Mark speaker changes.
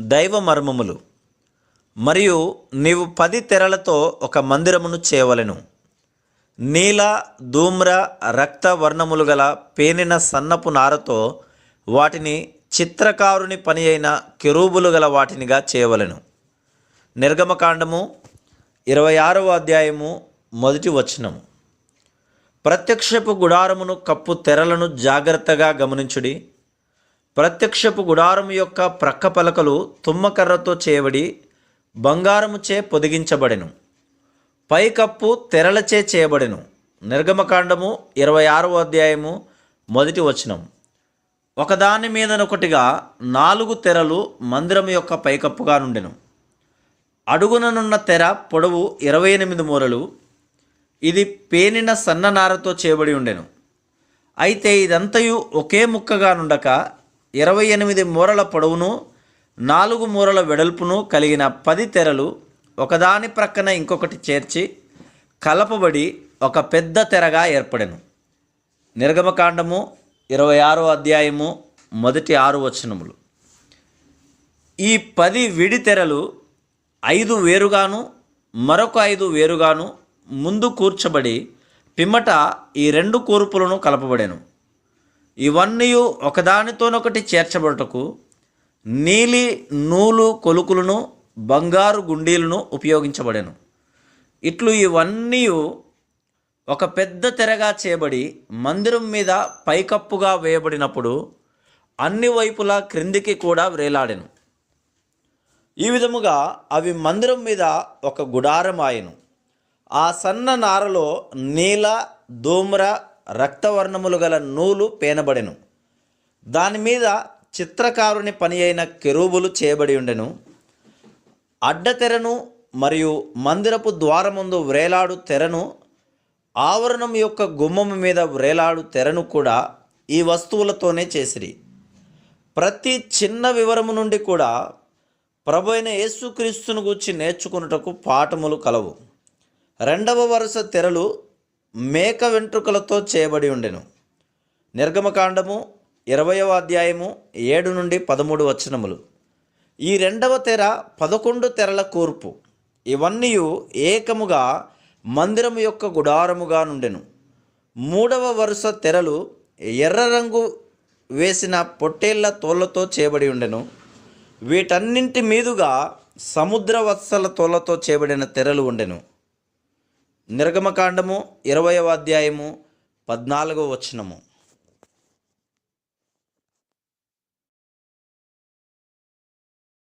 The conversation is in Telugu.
Speaker 1: దైవ మర్మములు. మరియు నీవు పది తెరలతో ఒక మందిరమును చేయవలెను. నీల ధూమ్ర రక్త వర్ణములు గల పేనిన సన్నపు నారతో వాటిని చిత్రకారుని పని అయిన కిరూబులు గల వాటినిగా చేయవలెను. నిర్గమకాండము ఇరవై ఆరవ అధ్యాయము మొదటి వచనము. ప్రత్యక్షపు గుడారమును కప్పు తెరలను జాగ్రత్తగా గమనించుడి. ప్రత్యక్షపు గుడారము యొక్క ప్రక్క పలకలు తుమ్మకర్రతో చేయబడి బంగారముచే పొదిగించబడెను. పైకప్పు తెరలచే చేయబడెను. నిర్గమకాండము ఇరవై ఆరవ అధ్యాయము మొదటి వచనం. ఒకదాని మీదనొకటిగా నాలుగు తెరలు మందిరం యొక్క పైకప్పుగా నుండెను. అడుగుననున్న తెర పొడవు ఇరవై ఎనిమిది మూరలు. ఇది పేనిన సన్ననారతో చేయబడి ఉండెను. అయితే ఇదంతయు ఒకే ముక్కగా నుండక ఇరవై ఎనిమిది మూరల పొడవును నాలుగు మూరల వెడల్పును కలిగిన పది తెరలు ఒకదాని ప్రక్కన ఇంకొకటి చేర్చి కలపబడి ఒక పెద్ద తెరగా ఏర్పడెను. నిర్గమకాండము ఇరవై ఆరో అధ్యాయము మొదటి ఆరు వచనములు. ఈ పది విడి తెరలు ఐదు వేరుగాను మరొక ఐదు వేరుగాను ముందు కూర్చబడి పిమ్మట ఈ రెండు కూర్పులను కలపబడెను. ఇవన్నీ ఒకదానితోనొకటి చేర్చబడుటకు నీలి నూలు కొలుకులను బంగారు గుండీలను ఉపయోగించబడెను. ఇట్లు ఇవన్నీ ఒక పెద్ద తెరగా చేయబడి మందిరం మీద పైకప్పుగా వేయబడినప్పుడు అన్ని వైపులా క్రిందికి కూడా వ్రేలాడెను. ఈ విధముగా అవి మందిరం మీద ఒక గుడారం ఆయను ఆ సన్న నారలో నీల ధూమ్ర రక్తవర్ణములు గల నూలు పేనబడెను. దాని మీద చిత్రకారుని పని అయిన కెరూబులు చేయబడి ఉండెను. అడ్డతెరను మరియు మందిరపు ద్వారముందు వ్రేలాడు తెరను ఆవరణం యొక్క గుమ్మము మీద వ్రేలాడు తెరను కూడా ఈ వస్తువులతోనే చేసిరి. ప్రతి చిన్న వివరము నుండి కూడా ప్రభు అయిన యేసుక్రీస్తును గూర్చి నేర్చుకున్నటకు పాఠములు కలవు. రెండవ వరుస తెరలు మేక వెంట్రుకలతో చేయబడి ఉండెను. నిర్గమకాండము ఇరవయవ అధ్యాయము ఏడు నుండి పదమూడు వచనములు. ఈ రెండవ తెర పదకొండు తెరల కూర్పు. ఇవన్నీ ఏకముగా మందిరము యొక్క గుడారముగా నుండెను. మూడవ వరుస తెరలు ఎర్ర రంగు వేసిన పొట్టేళ్ళ తోళ్ళతో చేయబడి ఉండెను. వీటన్నింటి మీదుగా సముద్ర వత్సల తోళ్ళతో చేయబడిన తెరలు ఉండెను. నిర్గమకాండము ఇరవయవ అధ్యాయము పద్నాలుగో వచనము.